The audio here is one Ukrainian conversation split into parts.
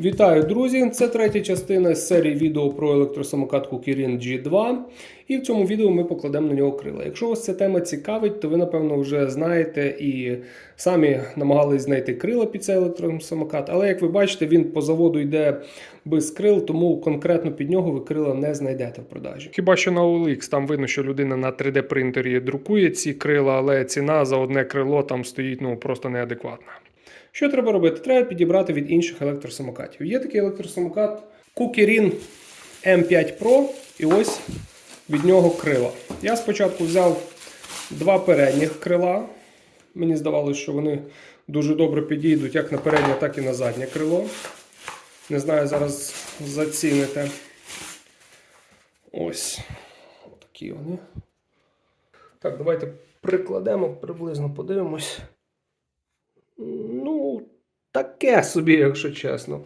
Вітаю, друзі! Це третя частина з серії відео про електросамокат Kukirin G2. І в цьому відео ми покладемо на нього крила. Якщо вас ця тема цікавить, то ви, напевно, вже знаєте і самі намагались знайти крила під цей електросамокат. Але як ви бачите, він по заводу йде без крил, тому конкретно під нього ви крила не знайдете в продажі. Хіба що на OLX там видно, що людина на 3D принтері друкує ці крила, але ціна за одне крило там стоїть ну просто неадекватна. Що треба робити? Треба підібрати від інших електросамокатів. Є такий електросамокат Kukirin M5 Pro, і ось від нього крила. Я спочатку взяв два передніх крила. Мені здавалося, що вони дуже добре підійдуть як на переднє, так і на заднє крило. Не знаю, зараз заціните. Ось. Такі вони. Так, давайте прикладемо, приблизно подивимось. Ну, таке собі, якщо чесно.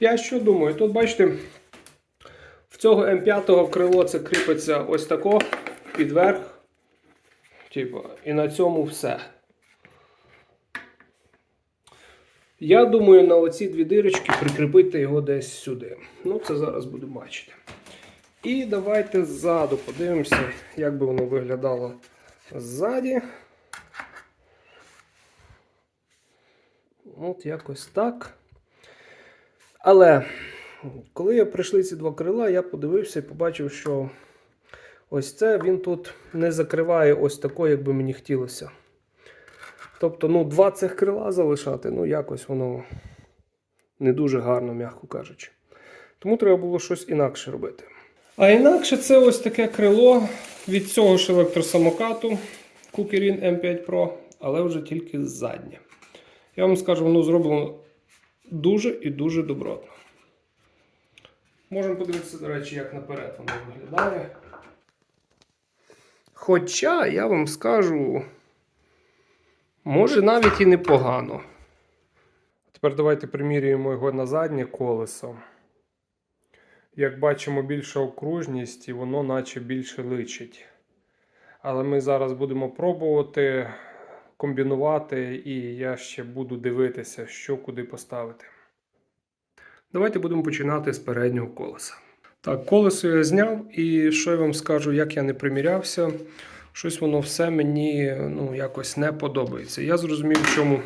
Я що думаю? Тут, бачите, в цього М5 крило це кріпиться ось тако підверх. Типу, і на цьому все. Я думаю, на оці дві дирочки прикріпити його десь сюди. Ну, це зараз буду бачити. І давайте ззаду подивимося, як би воно виглядало ззаді. От якось так. Але коли я прийшли ці два крила, я подивився і побачив, що ось це він тут не закриває ось тако, як би мені хотілося. Тобто, ну, два цих крила залишати, ну, якось воно не дуже гарно, м'яко кажучи. Тому треба було щось інакше робити. А інакше це ось таке крило від цього ж електросамокату Kukirin M5 Pro, але вже тільки заднє. Я вам скажу, воно зроблено дуже і дуже добротно. Можемо подивитися, до речі, як наперед воно виглядає. Хоча, я вам скажу, може навіть і непогано. Тепер давайте примірюємо його на заднє колесо. Як бачимо, більша окружність і воно наче більше личить. Але ми зараз будемо пробувати комбінувати, і я ще буду дивитися, що куди поставити. Давайте будемо починати з переднього колеса. Так, колесо я зняв, і що я вам скажу, як я не примірявся, щось воно все мені ну, якось не подобається. Я зрозумів, в чому,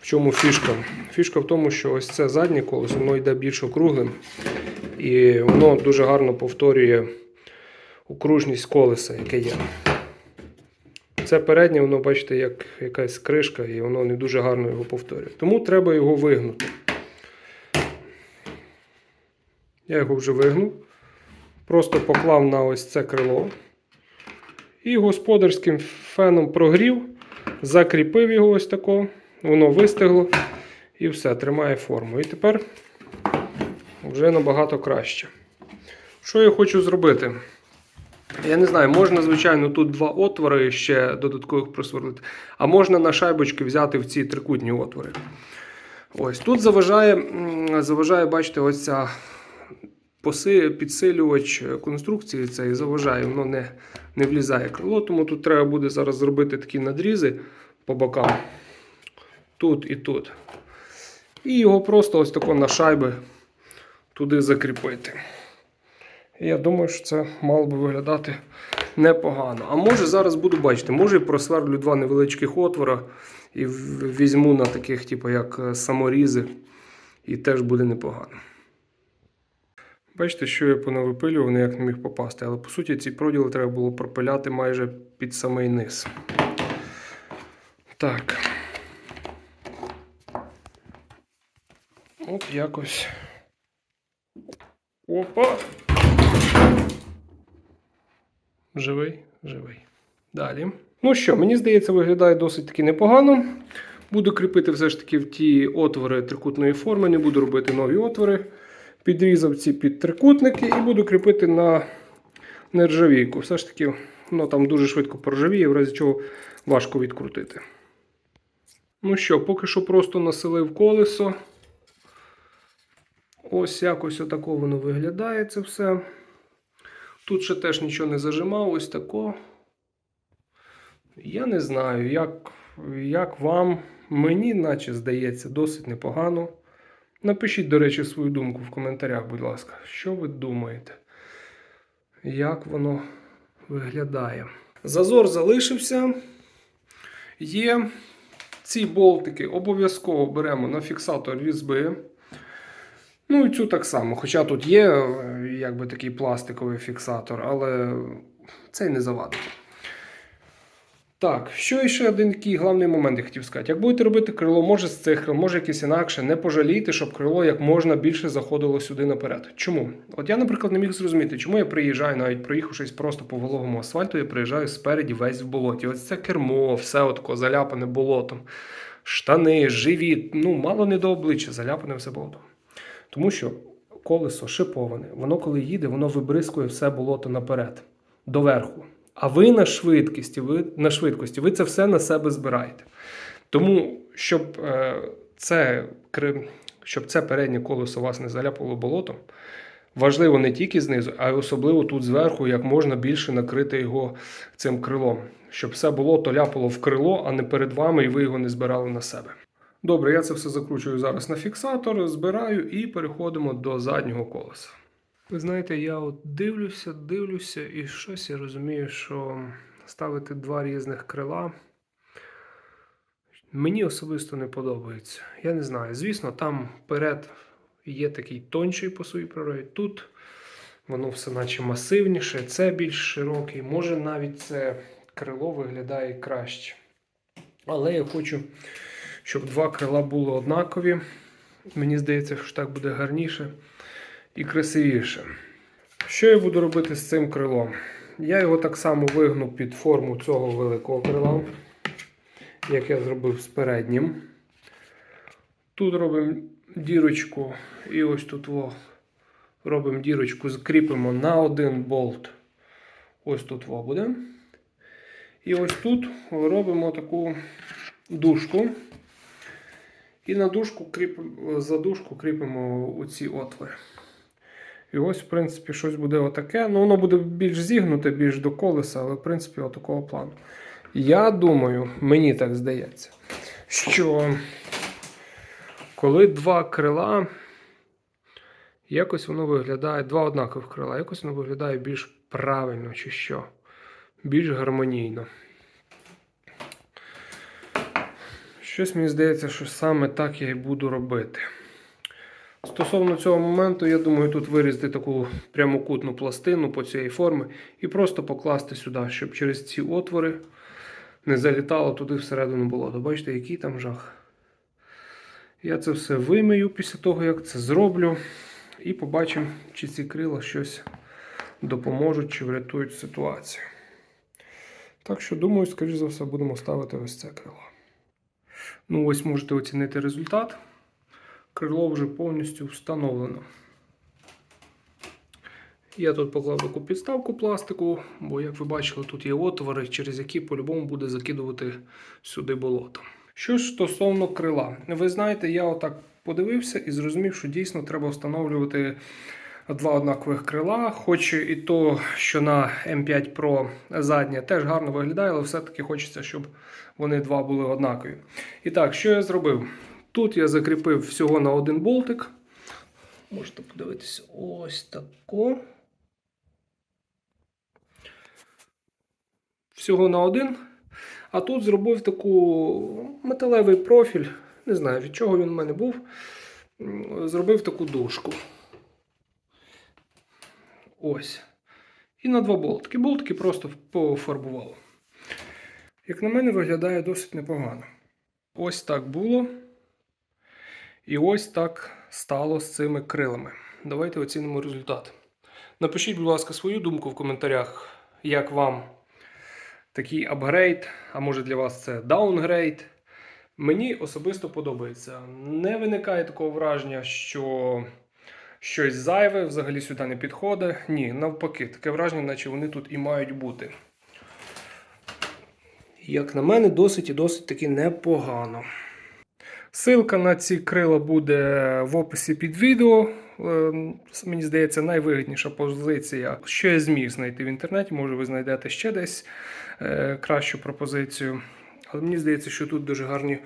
в чому фішка. Фішка в тому, що ось це заднє колесо, воно йде більш округлим, і воно дуже гарно повторює окружність колеса, яке є. Це переднє, воно, бачите, як якась кришка, і воно не дуже гарно його повторює. Тому треба його вигнути. Я його вже вигнув. Просто поклав на ось це крило. І господарським феном прогрів, закріпив його ось тако, воно вистигло і все, тримає форму. І тепер вже набагато краще. Що я хочу зробити? Я не знаю, можна, звичайно, тут два отвори ще додаткових просверлити, а можна на шайбочки взяти в ці трикутні отвори. Ось Тут заважає, заважає бачите, ось підсилювач конструкції цей заважає, воно не, не влізає крило, тому тут треба буде зараз зробити такі надрізи по бокам. Тут і тут. І його просто ось тако на шайби туди закріпити. Я думаю, що це мало би виглядати непогано. А може зараз буду бачити, може просверлю два невеличких отвора і візьму на таких, типу, як е, саморізи, і теж буде непогано. Бачите, що я понавипилював, ніяк не міг попасти. Але по суті ці проділи треба було пропиляти майже під самий низ. Так. От якось. Опа! Живий, живий. Далі. Ну що, мені здається, виглядає досить таки непогано. Буду кріпити все ж таки в ті отвори трикутної форми, не буду робити нові отвори. Підрізав ці під трикутники і буду кріпити на нержавійку. Все ж таки, воно там дуже швидко поржавіє, в разі чого важко відкрутити. Ну що, поки що просто населив колесо. Ось якось отако воно виглядає це все. Тут ще теж нічого не зажимав, ось тако. Я не знаю, як, як вам. Мені, наче здається, досить непогано. Напишіть, до речі, свою думку в коментарях, будь ласка, що ви думаєте? Як воно виглядає? Зазор залишився. Є ці болтики обов'язково беремо на фіксатор різьби. Ну і цю так само. Хоча тут є е, якби такий пластиковий фіксатор, але цей не завадить. Так, що ще один такий головний момент я хотів сказати. Як будете робити крило, може з цих крил, може якесь інакше, не пожалійте, щоб крило як можна більше заходило сюди наперед. Чому? От я, наприклад, не міг зрозуміти, чому я приїжджаю, навіть проїхавшись просто по вологому асфальту, я приїжджаю спереді весь в болоті. Ось це кермо, все отко заляпане болотом, штани, живіт, ну мало не до обличчя, заляпане все болотом. Тому що колесо шиповане, воно коли їде, воно вибризкує все болото наперед, доверху. А ви на швидкості, ви на швидкості, ви це все на себе збираєте. Тому, щоб е, це, щоб це переднє колесо вас не заляпало болотом, важливо не тільки знизу, а й особливо тут зверху, як можна більше накрити його цим крилом, щоб все болото ляпало в крило, а не перед вами, і ви його не збирали на себе. Добре, я це все закручую зараз на фіксатор, збираю і переходимо до заднього колеса. Ви знаєте, я от дивлюся, дивлюся, і щось я розумію, що ставити два різних крила мені особисто не подобається. Я не знаю. Звісно, там вперед є такий тонший по своїй природі. Тут воно все наче масивніше, це більш широкий. Може навіть це крило виглядає краще. Але я хочу, щоб два крила були однакові. Мені здається, що так буде гарніше і красивіше. Що я буду робити з цим крилом? Я його так само вигну під форму цього великого крила, як я зробив з переднім. Тут робимо дірочку, і ось тут во, робимо дірочку, закріпимо на один болт. Ось тут во буде. І ось тут робимо таку дужку. І на дужку кріпимо, за дужку кріпимо оці отвори. І ось, в принципі, щось буде отаке. Ну, воно буде більш зігнуте, більш до колеса, але в принципі отакого плану. Я думаю, мені так здається, що коли два крила, якось воно виглядає, два однакових крила, якось воно виглядає більш правильно, чи що, більш гармонійно. Щось мені здається, що саме так я і буду робити. Стосовно цього моменту, я думаю, тут вирізати таку прямокутну пластину по цієї форми і просто покласти сюди, щоб через ці отвори не залітало туди всередину болото. Бачите, який там жах. Я це все вимию після того, як це зроблю. І побачимо, чи ці крила щось допоможуть чи врятують ситуацію. Так що, думаю, скоріш за все, будемо ставити ось це крило. Ну, ось можете оцінити результат. Крило вже повністю встановлено. Я тут поклав таку підставку пластику, бо, як ви бачили, тут є отвори, через які по-любому буде закидувати сюди болото. Що ж стосовно крила, ви знаєте, я отак подивився і зрозумів, що дійсно треба встановлювати два однакових крила. Хоч і то, що на M5 Pro заднє теж гарно виглядає, але все-таки хочеться, щоб вони два були однакові. І так, що я зробив? Тут я закріпив всього на один болтик. Можете подивитися ось тако. Всього на один. А тут зробив таку металевий профіль. Не знаю, від чого він в мене був. Зробив таку дужку. Ось. І на два болтики. Болтики просто пофарбував. Як на мене, виглядає досить непогано. Ось так було. І ось так стало з цими крилами. Давайте оцінимо результат. Напишіть, будь ласка, свою думку в коментарях, як вам такий апгрейд, а може для вас це даунгрейд. Мені особисто подобається. Не виникає такого враження, що щось зайве взагалі сюди не підходить. Ні, навпаки, таке враження, наче вони тут і мають бути. Як на мене, досить і досить таки непогано. Силка на ці крила буде в описі під відео. Е, Мені здається, найвигідніша позиція, що я зміг знайти в інтернеті. Може, ви знайдете ще десь е, кращу пропозицію. Але мені здається, що тут дуже гарні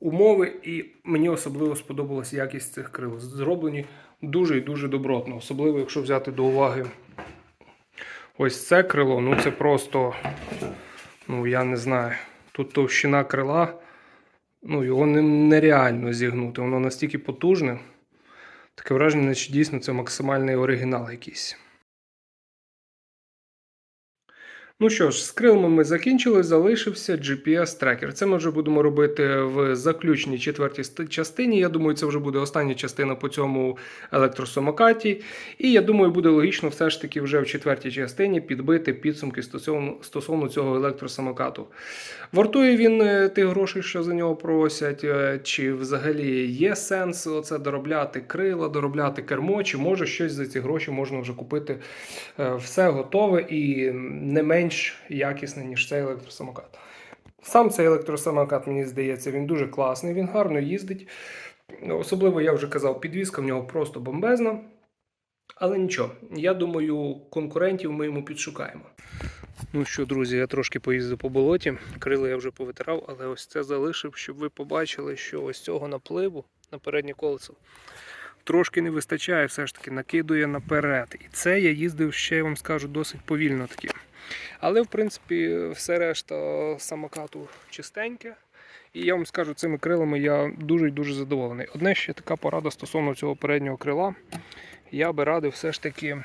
умови, і мені особливо сподобалась якість цих крил. Зроблені дуже і дуже добротно, особливо якщо взяти до уваги ось це крило. Ну це просто, ну я не знаю. Тут товщина крила, ну його нереально зігнути. Воно настільки потужне. Таке враження, наче дійсно це максимальний оригінал якийсь. Ну що ж, з крилами ми закінчили, залишився GPS-трекер. Це ми вже будемо робити в заключній четвертій частині. Я думаю, це вже буде остання частина по цьому електросамокаті. І я думаю, буде логічно все ж таки вже в четвертій частині підбити підсумки стосовно, цього електросамокату. Вартує він е, тих грошей, що за нього просять, е, чи взагалі є сенс оце доробляти крила, доробляти кермо, чи може щось за ці гроші можна вже купити е, все готове і не менш якісне, ніж цей електросамокат. Сам цей електросамокат, мені здається, він дуже класний, він гарно їздить. Особливо, я вже казав, підвізка в нього просто бомбезна. Але нічого, я думаю, конкурентів ми йому підшукаємо. Ну що, друзі, я трошки поїздив по болоті. Крила я вже повитирав, але ось це залишив, щоб ви побачили, що ось цього напливу на переднє колесо трошки не вистачає, все ж таки накидує наперед. І це я їздив ще, я вам скажу, досить повільно таки. Але в принципі все решта самокату чистеньке. І я вам скажу, цими крилами я дуже і дуже задоволений. Одне ще така порада стосовно цього переднього крила. Я би радив все ж таки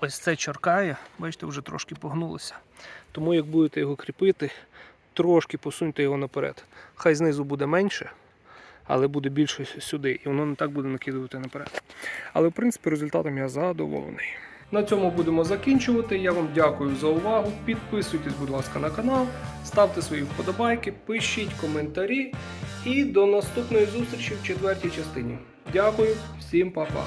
ось це чоркає, бачите, вже трошки погнулося. Тому як будете його кріпити, трошки посуньте його наперед. Хай знизу буде менше, але буде більше сюди, і воно не так буде накидувати наперед. Але в принципі результатом я задоволений. На цьому будемо закінчувати. Я вам дякую за увагу. Підписуйтесь, будь ласка, на канал, ставте свої вподобайки, пишіть коментарі. І до наступної зустрічі в четвертій частині. Дякую, всім па-па.